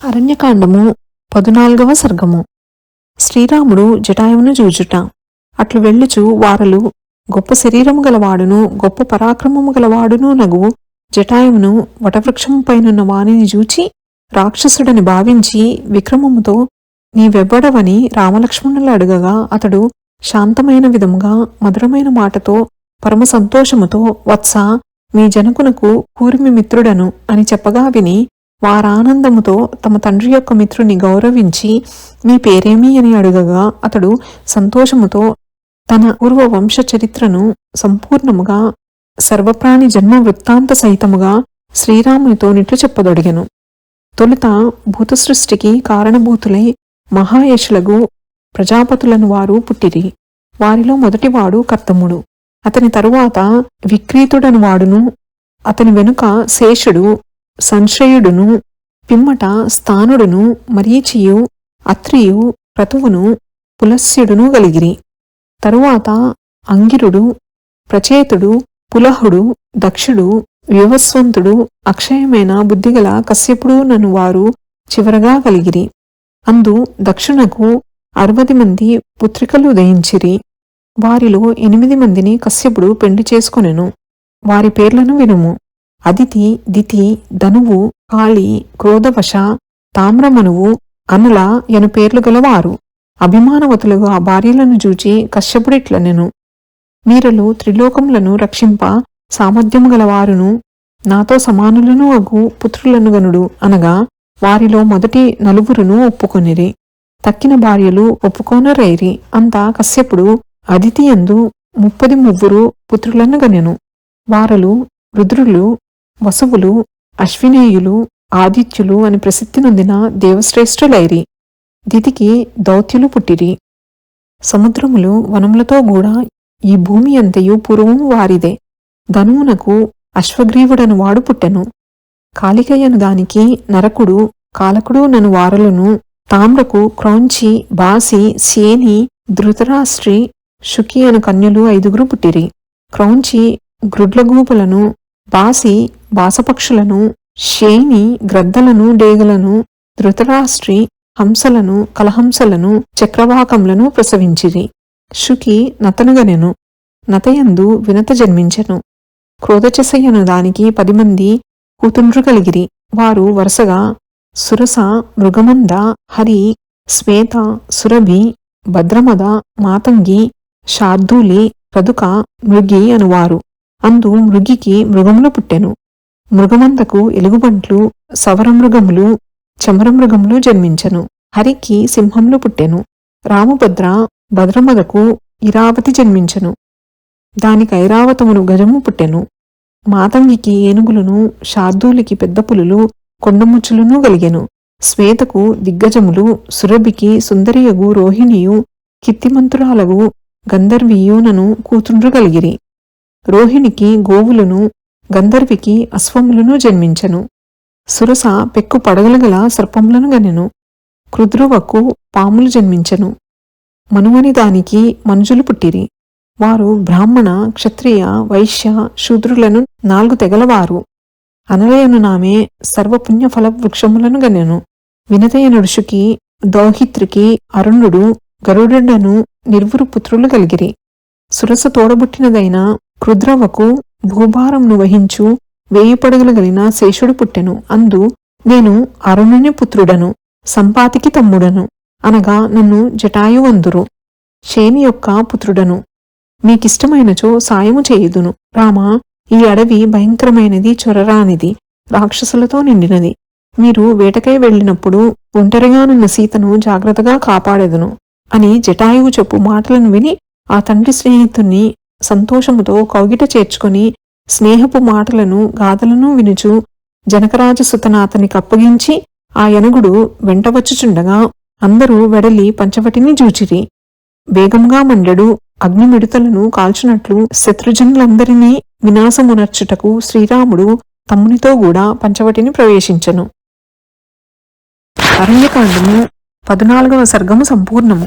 అరణ్యకాండము పదునాలుగవ సర్గము. శ్రీరాముడు జటాయువును చూచుట. అట్లు వెళ్ళుచు వారలు గొప్ప శరీరము గలవాడును గొప్ప పరాక్రమము గలవాడును నగు జటాయువును వటవృక్షముపైనున్న వానిని చూచి రాక్షసుడని భావించి విక్రమముతో నీవెవ్వడవని రామలక్ష్మణులు అడగగా అతడు శాంతమైన విధముగా మధురమైన మాటతో పరమ సంతోషముతో వత్స మీ జనకునకు కూర్మి మిత్రుడను అని చెప్పగా విని వారానందముతో తమ తండ్రి యొక్క మిత్రుని గౌరవించి మీ పేరేమి? అని అడుగగా అతడు సంతోషముతో తన పూర్వ వంశ చరిత్రను సంపూర్ణముగా సర్వప్రాణి జన్మ వృత్తాంత సహితముగా శ్రీరామునితో నిట్లు చెప్పదొడిగెను. తొలుత భూత సృష్టికి కారణభూతులై మహాయశులగు ప్రజాపతులను వారు పుట్టిరి. వారిలో మొదటివాడు కర్తముడు. అతని తరువాత విక్రీతుడను వాడును అతని వెనుక శేషుడు సంశ్రయుడును పిమ్మట స్థానుడును మరీచియు అత్రియు క్రతువును పులస్యుడును గలిగిరి. తరువాత అంగిరుడు ప్రచేతుడు పులహుడు దక్షుడు వివస్వంతుడు అక్షయమైన బుద్ధిగల కశ్యపుడు నన్ను వారు చివరగా కలిగిరి అందు దక్షునకు అరవది మంది పుత్రికలు ఉదయించిరి. వారిలో ఎనిమిది మందిని కశ్యపుడు పెండి చేసుకొనెను. వారి పేర్లను వినుము. అదితి దితి ధనువు కాళి క్రోధవశ తామ్రమనువు అనుల ఎను పేర్లు గలవారు. అభిమానవతులుగా ఆ భార్యలను చూచి కశ్యపుడిట్లనెను. మీరలు త్రిలోకములను రక్షింప సామర్థ్యము గలవారును. నాతో సమానులను అగు పుత్రులను గనుడు అనగా వారిలో మొదటి నలుగురును ఒప్పుకొనిరి. తక్కిన భార్యలు ఒప్పుకోనరైరి. అంతా కశ్యపుడు అదితి యందు ముప్పది ముగ్గురు పుత్రులను గనెను. వారలు రుద్రులు వసువులు అశ్వినేయులు ఆదిత్యులు అని ప్రసిద్ధి నొందిన దేవశ్రేష్ఠులైరి. దితికి దౌత్యులు పుట్టిరి. సముద్రములు వనములతో కూడా ఈ భూమి అంతయు పూర్వము వారిదే. ధనువునకు అశ్వగ్రీవుడను వాడు పుట్టెను. కాళికయ్యను దానికి నరకుడు కాలకుడు నను వారలను తామ్రకు క్రౌంచి బాసి సేని ధృతరాష్ట్రి శుకి అను కన్యలు ఐదుగురు పుట్టిరి. క్రౌంచి గ్రుడ్లగూపులను బాసి బాసపక్షులను శేని గ్రద్దలను డేగలను ధృతరాష్ట్రి హంసలను కలహంసలను చక్రవాకములను ప్రసవించిరి. శుకి నతనుగనెను నతయందు వినత జన్మించెను. క్రోధచసయ్యను దానికి పది మంది కూతుండ్రు కలిగిరి. వారు వరుసగా సురస మృగమంద హరి శ్వేత సురభి భద్రమద మాతంగి శార్దూలి ప్రదుక మృగి అనువారు. అందు మృగికి మృగములు పుట్టెను. మృగమంతకు ఎలుగుబంట్లు సవరమృగములు చమరమృగములు జన్మించెను. హరికి సింహములు పుట్టెను. రామభద్ర భద్రమదకు ఇరావతి జన్మించెను. దానికి ఐరావతమును గజము పుట్టెను. మాతంగికి ఏనుగులను శార్దూలికి పెద్ద పులులు కొండముచ్చులను గలిగెను. శ్వేతకు దిగ్గజములు సురభికి సుందరియగు రోహిణియు కిత్తిమంతురాలగు గంధర్వీయునను కూతుండ్రు కలిగిరి రోహిణికి గోవులను గంధర్వికి అశ్వములను జన్మించెను. సురస పెక్కు పడగలగల సర్పములను గనెను. కృద్రువకు పాములు జన్మించెను. మనువని దానికి మనుజులు పుట్టిరి. వారు బ్రాహ్మణ క్షత్రియ వైశ్య శూద్రులను నాలుగు తెగలవారు. అనలయను నామే సర్వపుణ్యఫల వృక్షములను గనెను. వినతయ నడుషుకి దౌహిత్రికి అరుణుడు గరుడను నిర్వురు పుత్రులు కలిగిరి. సురస తోడబుట్టినదైన కృద్రవకు భూభారంను వహించు వేయి పడగలు గలిన శేషుడు పుట్టెను. అందు నేను అరుణుని పుత్రుడను సంపాతికి తమ్ముడను అనగా నన్ను జటాయువందురు శేని యొక్క పుత్రుడను. మీకిష్టమైనచో సాయము చేయుదును. రామా ఈ అడవి భయంకరమైనది చొరరానిది రాక్షసులతో నిండినది. మీరు వేటకై వెళ్ళినప్పుడు ఒంటరిగానున్న సీతను జాగ్రత్తగా కాపాడెదును అని జటాయువు చెప్పు మాటలను విని ఆ తండ్రి స్నేహితుణ్ణి సంతోషముతో కౌగిట చేర్చుకొని స్నేహపు మాటలను గాథలను వినుచు జనకరాజసుతన అతనికి అప్పగించి ఆ యనగుడు వెంటవచ్చుచుండగా అందరూ వెడలి పంచవటిని జూచిరి. వేగంగా మండెడు అగ్నిమిడుతలను కాల్చునట్లు శత్రుజనులందరినీ వినాశమునర్చుటకు శ్రీరాముడు తమ్మునితో కూడా పంచవటిని ప్రవేశించెను. అరణ్యకాండము పద్నాలుగవ సర్గము సంపూర్ణము.